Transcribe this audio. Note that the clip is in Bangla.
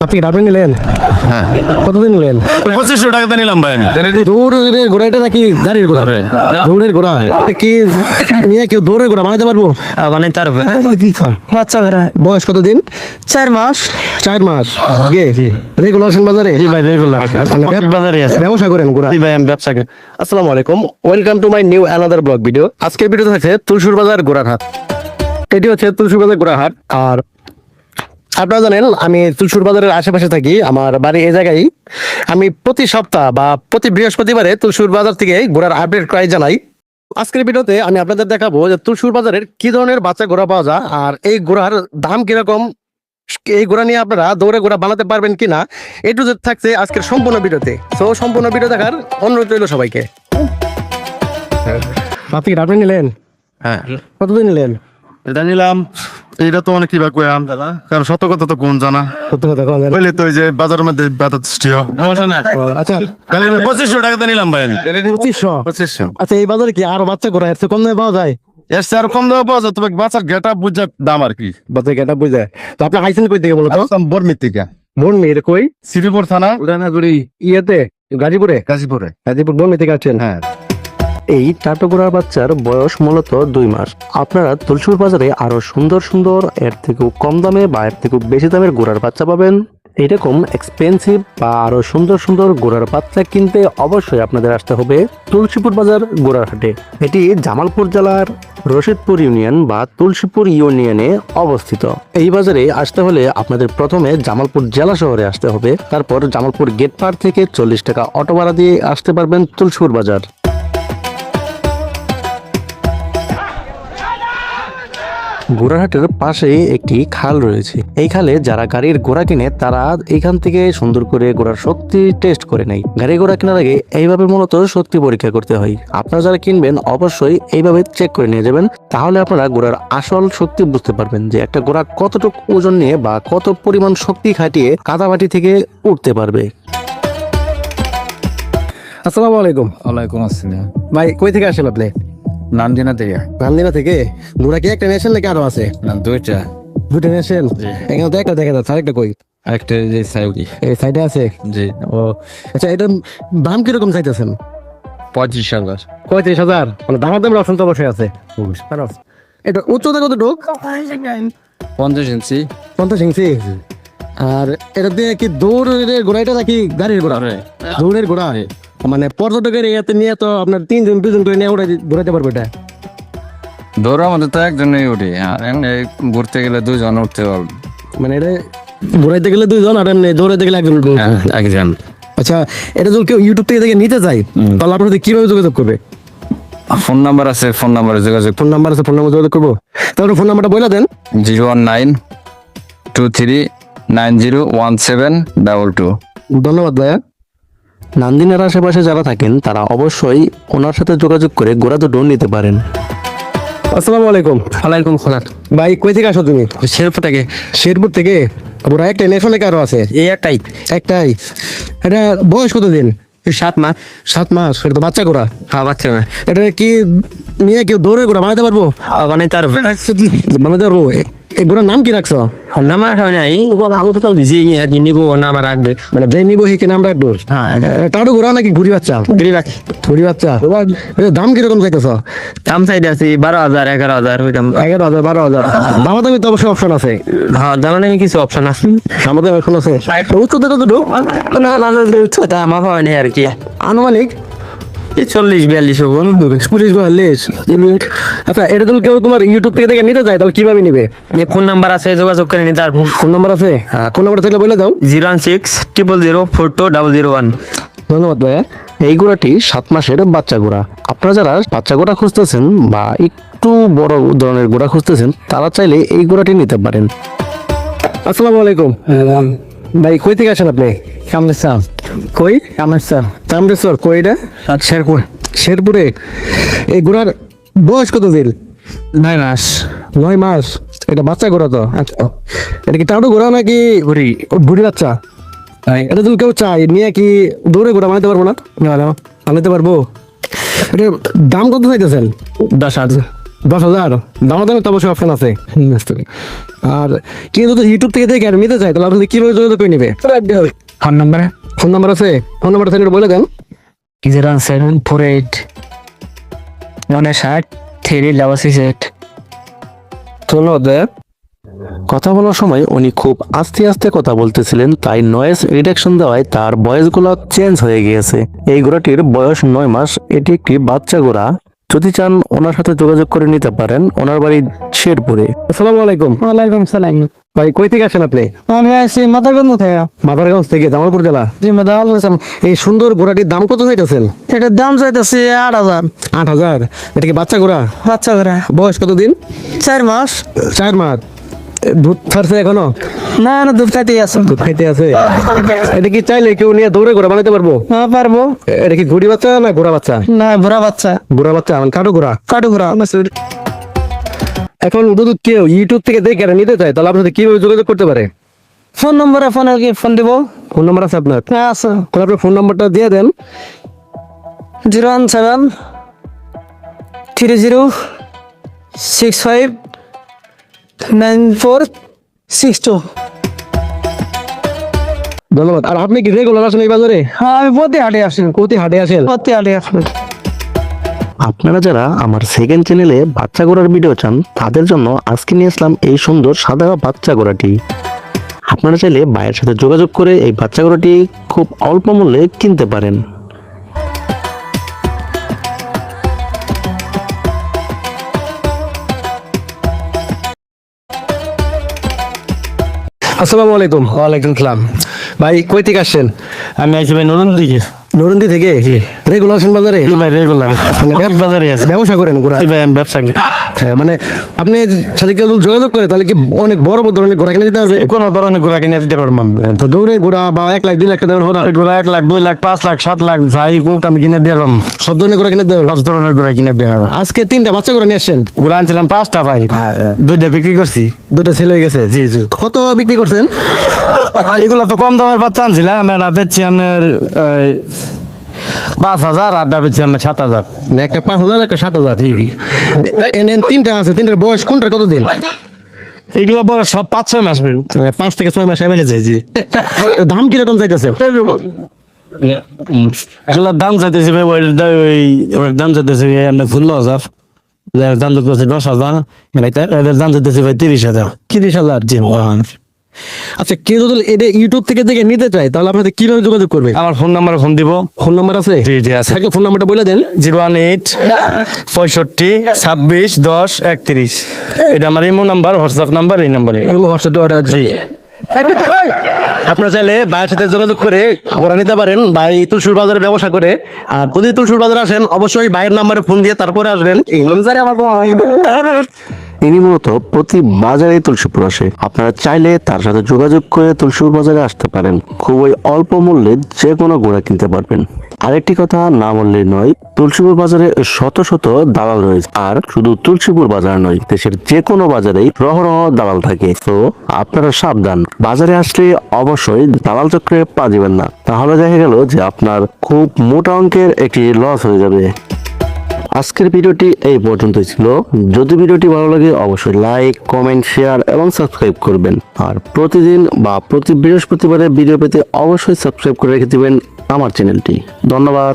আপনি নিলেন? হ্যাঁ। কতদিন নিলেন? পঁচিশশো টাকাতে নিলাম ভাই দৌড়ের ঘোড়া এটা নাকি গাড়ির ঘোড়া দৌড়ের ঘোড়া কি নিয়ে কেউ দৌড়ের ঘোড়া বানাতে পারব? মানে তার বাচ্চা বেড়া। বয়স কতদিন চার মাস। চার মাস। গে রেগুলার বাজারে? জি ভাই রেগুলার। বাজারে আছে। ব্যবসা করেন ঘোড়া জি ভাই আমি ব্যবসা করি। আসসালামু আলাইকুম। Welcome to my new another blog video আজকের ভিডিও থাকছে তুলসুর বাজার গোড়ারহাট এটি হচ্ছে তুলসুর বাজার গোড়ারহাট আর আপনারা জানেন আমি তুলসুর বাজারের আশেপাশে থাকি আমার বাড়ি এই জায়গায়। আমি প্রতি সপ্তাহ বা প্রতি বৃহস্পতিবারে তুলসুর বাজার থেকে ঘোড়ার আপডেট প্রায় জানাই। আজকের ভিডিওতে আমি আপনাদের দেখাবো যে তুলসুর বাজারের কি ধরনের বাচ্চা ঘোড়া পাওয়া যায় আর এই ঘোড়ার দাম কীরকম এই ঘোড়া নিয়ে আপনারা দৌড়ে ঘোড়া বানাতে পারবেন কিনা এটু থাকছে আজকের সম্পূর্ণ ভিডিওতে। তো সম্পূর্ণ ভিডিও দেখার অনুরোধ রইল সবাইকে। আপনি কি আপনি নিলেন? হ্যাঁ। কতদিন নিলেন? এটা নিলাম এটা তো অনেক কিবা কয়াম দাদা কারণ সত্য কথা তো কোন জানা? সত্য কথা কোন? বলে তো যে বাজারের মধ্যে সৃষ্টি হয়। আচ্ছা। পঁচিশশো টাকাতে নিলাম ভাই আমি। পঁচিশশো? পঁচিশশো। আচ্ছা এই বাজারে কি আরও বাচ্চা করা এর কম দামে পাওয়া যায়? এর আর কম দেওয়া পাওয়া যায় তবে বাচ্চার গেটা বুঝা দাম আর কি। বাচ্চা কেটা বুঝে। তো আপনি আইসেন কই থেকে বলতো আসলাম বর্মির থেকে। মেয়ের কই? শ্রীপুর থানা। উড়ানাগুড়ি ইয়েতে গাজীপুরে? গাজীপুরে। গাজীপুর বোন মেয়ে থেকে আসছেন? হ্যাঁ। এই টাটোগোড়ার বাচ্চার বয়স মূলত দুই মাস। আপনারা তুলসুর বাজারে আরও সুন্দর সুন্দর, এর থেকেও কম দামে বা এর থেকেও বেশি দামের গোড়ার বাচ্চা পাবেন। এরকম এক্সপেন্সিভ বা আরও সুন্দর সুন্দর গোড়ার বাচ্চা কিনতে অবশ্যই আপনাদের আসতে হবে তুলসীপুর বাজার গোড়ার হাটে। এটি জামালপুর জেলার রশিদপুর ইউনিয়ন বা তুলসীপুর ইউনিয়নে অবস্থিত। এই বাজারে আসতে হলে আপনাদের প্রথমে জামালপুর জেলা শহরে আসতে হবে। তারপর জামালপুর গেট পার থেকে চল্লিশ টাকা অটো ভাড়া দিয়ে আসতে পারবেন তুলসীপুর বাজার। গোড়াহাটের পাশে একটি খাল রয়েছে। এই খালে যারা গাড়ির ঘোড়া কিনে তারা এখান থেকে সুন্দর করে ঘোড়ার শক্তি টেস্ট করে নেয়। গাড়ি ঘোড়া কেনার আগে এইভাবে মূলত শক্তি পরীক্ষা করতে হয়। আপনারা যারা কিনবেন অবশ্যই এইভাবে চেক করে নিয়ে যাবেন। তাহলে আপনারা ঘোড়ার আসল শক্তি বুঝতে পারবেন যে একটা ঘোড়া কতটুকু ওজন নিয়ে বা কত পরিমাণ শক্তি খাটিয়ে কাদামাটি থেকে উঠতে পারবে। আসসালামু আলাইকুম। ওয়ালাইকুম আসসালাম। ভাই কই থেকে আসেন আপনি? নামদিনা থেকে। গান্ধীনা থেকে? ঘোড়া কি একটা নেশন নাকি আরও আছে? না দুইটা। দুটো নেশন এখানে তো একটা দেখা যাচ্ছে আরেকটা কই? একটা যে সাউদি। এই সাইডে আছে? জি। ও আচ্ছা এটার দাম কীরকম চাইতেছেন? পঁচিশ হাজার। পঁয়ত্রিশ হাজার? মানে দামের দামের অপশন তো অবশ্যই আছে। এটা উচ্চতা কত ঢোক পঞ্চাশ ইঞ্চি। পঞ্চাশ ইঞ্চি। আর এটা দিয়ে কি দৌড়ের ঘোড়া এটা নাকি গাড়ির ঘোড়া দৌড়ের ঘোড়া মানে পর্যটকের ইয়াতে নিয়ে তো আপনার তিনজন দুজন করে নিয়ে উড়াই ঘোরাতে পারবে এটা? দৌড়ার মধ্যে তো একজনই উঠি আর এমনি ঘুরতে গেলে দুজন উঠতে পারবে। মানে এটা ঘোরাইতে গেলে দুইজন আর এমনি দৌড়াইতে গেলে একজন হ্যাঁ, একজন। আচ্ছা এটা যদি কেউ ইউটিউব থেকে দেখে নিতে চাই তাহলে আপনার সাথে কীভাবে যোগাযোগ করবে? ফোন নাম্বার আছে ফোন নাম্বারে যোগাযোগ। ফোন নাম্বার আছে ফোন নাম্বার যোগাযোগ করব। তাহলে ফোন নাম্বারটা বলে দেন। Zero one nine two three nine zero one seven double two. ধন্যবাদ ভাইয়া। নান্দিনার আশেপাশে যারা থাকেন তারা অবশ্যই ওনার সাথে যোগাযোগ করে গোড়া তো দুটো নিতে পারেন। আসসালামু আলাইকুম। ওয়ালাইকুম সালাম ভাই কই থেকে আসো তুমি? শেরপুর থেকে। শেরপুর থেকে? ওরা একটা নেশনে কারও আছে। এই একটাই। একটাই। এটা বয়স কত দিন সাত মাস। সাত মাস। এটা তো বাচ্চা করা হ্যাঁ বাচ্চা না এটা কি নিয়ে কেউ দৌড়ে ঘোড়া বানাতে পারব? মানে তার বানাতে পারব? এ- এই ঘোড়ার নাম কি রাখছো নামার হয় নাই আমি তো দিছি নিব নাম রাখবে মানে যে নিবো সেই নাম রাখব হ্যাঁ তারও ঘোড়া নাকি ঘুরি বাচ্চা গরিব আছে ঘুরি বাচ্চা দাম কীরকম চাইতেছ দাম সাইডে আছে বারো হাজার এগারো হাজার দাম এগারো হাজার বারো হাজার দামা দামি তো অবশ্যই অপশন আছে। হ্যাঁ দাম নেই কিছু অপশন আছে। দামা দামি অপশন আছে উচ্চতা কত না না ছোটা আমার হয় নাই আর কি। আনুমানিক? চল্লিশ বিয়াল্লিশ পুলিশ বিয়াল্লিশ। আচ্ছা এটা তুমি কেউ তোমার ইউটিউব থেকে দেখে নিতে তাহলে কীভাবে নিবে? ফোন নাম্বার আছে যোগাযোগ করে নিতে ফোন নাম্বার আছে? ফোন নাম্বার থাকলে বলে দাও। Zero one six triple zero four two double zero one. ধন্যবাদ ভাইয়া। এই গোড়াটি সাত মাসের বাচ্চা গোড়া। আপনারা যারা বাচ্চা গোড়া খুঁজতেছেন বা একটু বড় ধরনের গোড়া খুঁজতেছেন তারা চাইলে এই গোড়াটি নিতে পারেন। আসসালামু আলাইকুম। ভাই কই থেকে আসেন আপনি? কামরেশ্বর কই? কামরেশ্বর কামরেশ্বর কই এটা? শেরপুর। শেরপুরে? এই ঘোড়ার বয়স কত দিন নয় মাস। নয় মাস? এটা বাচ্চা ঘোড়া তো? আচ্ছা। এটা কি টাউডো ঘোড়া নাকি ঘুরি ঘুরি বাচ্চা? এটা যদি কেউ চাই নিয়ে কি দৌড়ে ঘোড়া বানাতে পারব না? বানাতে পারব? এটা দাম কত চাইতেছেন দশ হাজার। দশ হাজার? দাম দামে তো অবশ্যই অপশন আছে। আর যদি ইউটিউব থেকে দেখে আর নিতে চায় তাহলে আপনি কীভাবে যোগাযোগ করে নেবে? Phone number. ফোন নাম্বার আছে? ফোন নাম্বার আছে বলে দেন। Zero seven four eight three double six eight ধন্যবাদ। কথা বলার সময় উনি খুব আস্তে আস্তে কথা বলতেছিলেন তাই নয়েজ রিডাকশন দেওয়ায় তার ভয়েসগুলো চেঞ্জ হয়ে গিয়েছে। এই ঘোড়াটির বয়স নয় মাস এটি একটি বাচ্চা ঘোড়া। যদি চান ওনার সাথে যোগাযোগ করে নিতে পারেন ওনার বাড়ি শেরপুরে। আসসালামু আলাইকুম। ওয়ালাইকুম সালাম। ভাই কই থেকে আসেন আপনি? আমি আছি মাথাগঞ্জ থেকে। মাদারগঞ্জ থেকে জামালপুর জেলা? জি হোসেন এই সুন্দর ঘোড়াটির দাম কত চাইতেছেন? এটার দাম চাইতেছি আট হাজার। আট হাজার? এটা কি বাচ্চা ঘোড়া? বাচ্চা করে বয়স কত দিন চার মাস। চার মাস। দুধ ছাড়ছে এখনও? না না দুধ খাইতে আছে। দুধ খাইতে আছে? এটা কি চাইলে কেউ নিয়ে দৌড়ে ঘোড়া বানাইতে পারব? হ্যাঁ পারব। এটা কি ঘুড়ি বাচ্চা না ঘোড়া বাচ্চা? না ঘোড়া বাচ্চা। ঘোড়া বাচ্চা মানে কাটো ঘোড়া। কাটু ঘোড়া এখন যদি কেউ ইউটিউব থেকে দেখে আর নিতে চায় তাহলে আপনার সাথে কীভাবে যোগাযোগ করতে পারে? ফোন নম্বরে ফোনে কি? ফোন দিব? ফোন নাম্বার আছে আপনার? হ্যাঁ আছে। তাহলে আপনার ফোন নাম্বারটা দিয়ে দেন। Zero one seven three zero six five nine four six two. ধন্যবাদ। আর আপনি কি রেগুলার আসেন এই বাজারে? হ্যাঁ আমি প্রতি হাটে আসি। প্রতি হাটে আসেন? প্রতি হাটে আসি। আপনারা যারা আমার সেকেন্ড চ্যানেলে বাচ্চা ঘোড়ার ভিডিও চান তাদের জন্য আজকে নিয়ে আসলাম এই সুন্দর সাদা বাচ্চা ঘোড়াটি আপনারা চাইলে ভাইয়ের সাথে যোগাযোগ করে এই বাচ্চা ঘোড়াটি খুব অল্প মূল্যে কিনতে পারেন। আসসালামু আলাইকুম। ওয়ালাইকুম সালাম। ভাই কই থেকে আসছেন? আমি আছি ভাই নতুন দিকে। নরন্দি থেকে? রেগুলার বাজারে? রেগুলার। বাজারে আছে। ব্যবসা করেন ঘোড়া ব্যবসা মানে আপনি সাথে যোগাযোগ করে তাহলে কি অনেক বড় বড় ধরনের ঘোড়া কিনে দিতে হবে কোন ধরনের ঘোড়া কিনে দিতে পারব তো দৌড়ে ঘোড়া বা এক লাখ দুই লাখ ঘোড়া এক লাখ দুই লাখ পাঁচ লাখ সাত লাখ যাই কোক আমি কিনে দিলাম সব ধরনের ঘোড়া কিনে দেবে সব ধরনের ঘোড়া কিনে দিলাম আজকে তিনটা বাচ্চা ঘোড়া নিয়ে আসছেন? ঘোড়া আনছিলাম পাঁচটা ভাই। দুইটা বিক্রি করছি। দুটো ছেলে হয়ে গেছে? জি জি। কত বিক্রি করছেন? এগুলো তো কম দামের বাচ্চা আনছিলাম এটা বেচছি আমার পাঁচ হাজার আটটা বেচছি আমার সাত হাজার। মানে একটা পাঁচ হাজার একটা সাত হাজার তিনটা আছে তিনটার বয়স কোনটা কতদিন? এগুলো বড় সব পাঁচ ছয় মাস। মানে পাঁচ থেকে ছয় মাস এমএলএ জি। দাম কীরকম চাইতেছে এগুলোর দাম চাইতেছি ভাই ওই দাম চাইতেছি আপনার ষোলো হাজার দাম চাইতেছি দশ হাজার এদের দাম চাইতেছি ভাই তিরিশ হাজার। তিরিশ হাজার জি আচ্ছা কেউ যদি এটা ইউটিউব থেকে দেখে নিতে চায় তাহলে আপনাদের কীভাবে যোগাযোগ করবে? আমার ফোন নাম্বারে ফোন দিব। ফোন নাম্বার আছে? জি জি আছে। থাকলে ফোন নাম্বারটা বলে দেন। জিরো ওয়ান এইট পঁয়ষট্টি ছাব্বিশ দশ একত্রিশ। এটা আমার ইমো নাম্বার হোয়াটসঅ্যাপ নাম্বার এই নাম্বারে। হোয়াটসঅ্যাপ জি। আপনার চাইলে ভাইয়ের সাথে যোগাযোগ করে ঘোরা নিতে পারেন। ভাই তুলসুর বাজারে ব্যবসা করে। আর যদি তুলসুর বাজারে আসেন অবশ্যই ভাইয়ের নাম্বারে ফোন দিয়ে তারপরে আসবেন। অনুসারে আমার ইনি মূলত প্রতি বাজারে তুলসীপুর আসে। আপনারা চাইলে তার সাথে যোগাযোগ করে তুলসীপুর বাজারে আসতে পারেন। খুবই অল্প মূল্যে যে কোনো ঘোড়া কিনতে পারবেন। আরেকটি কথা না বললে নয় তুলসীপুর বাজারে শত শত দালাল রয়েছে। আর শুধু তুলসীপুর বাজার নয়, দেশের যে কোনো বাজারেই রহরহ দালাল থাকে। তো আপনারা সাবধান, বাজারে আসলে অবশ্যই দালাল চক্রে পা দিবেন না। তাহলে দেখা গেল যে আপনার খুব মোটা অঙ্কের একটি লস হয়ে যাবে। আজকের ভিডিওটি এই পর্যন্তই ছিল। যদি ভিডিওটি ভালো লাগে, অবশ্যই লাইক কমেন্ট শেয়ার এবং সাবস্ক্রাইব করবেন। আর প্রতিদিন বা প্রতি বৃহস্পতিবারে ভিডিও পেতে অবশ্যই সাবস্ক্রাইব করে রেখে দিবেন আমার চ্যানেলটি ধন্যবাদ।